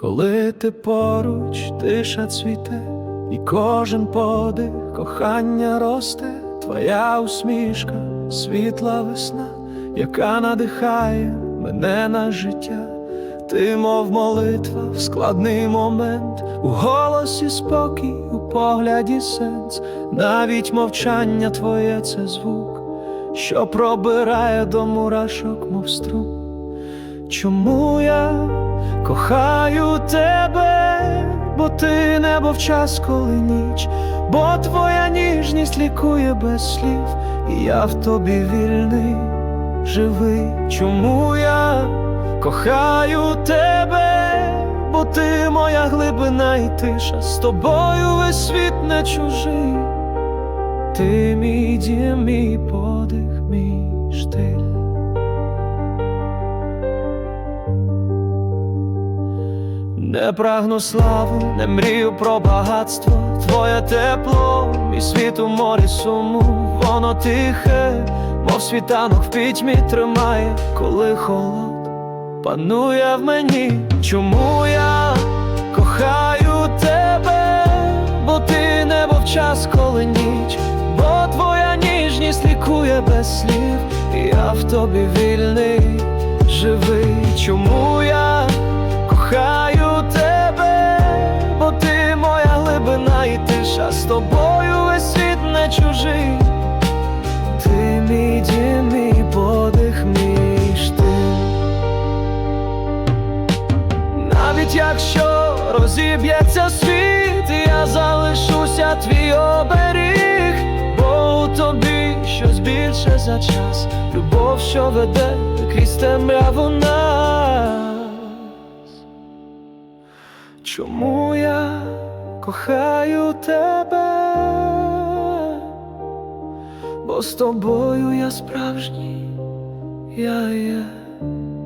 Коли ти поруч, тиша цвіте, і кожен подих кохання росте, твоя усмішка, світла весна, яка надихає мене на життя, ти, мов молитва, в складний момент, у голосі спокій, у погляді сенс, навіть мовчання твоє це звук, що пробирає до мурашок, мов струм. Чому я кохаю тебе, бо ти небо в час, коли ніч, бо твоя ніжність лікує без слів, і я в тобі вільний, живий. Чому я кохаю тебе, бо ти моя глибина і тиша, з тобою весь світ не чужий, ти мій дім, мій подих, мій Не прагну слави, не мрію про багатство, твоє тепло, мій світ у морі суму, воно тихе, мов світанок в пітьмі тримає, коли холод панує в мені. Чому я кохаю тебе, бо ти небо в час, коли ніч, бо твоя ніжність лікує без слів, і я в тобі вільний, живий. Чому тобою весь світ не чужий. Ти мій дім, подих, мій штиль. Навіть якщо розіб'ється світ, я залишуся твій оберіг, бо у тобі щось більше за час, любов, що веде крізь темряву нас. Чому я кохаю тебе? z tobą ja sprawdzi, ja jest.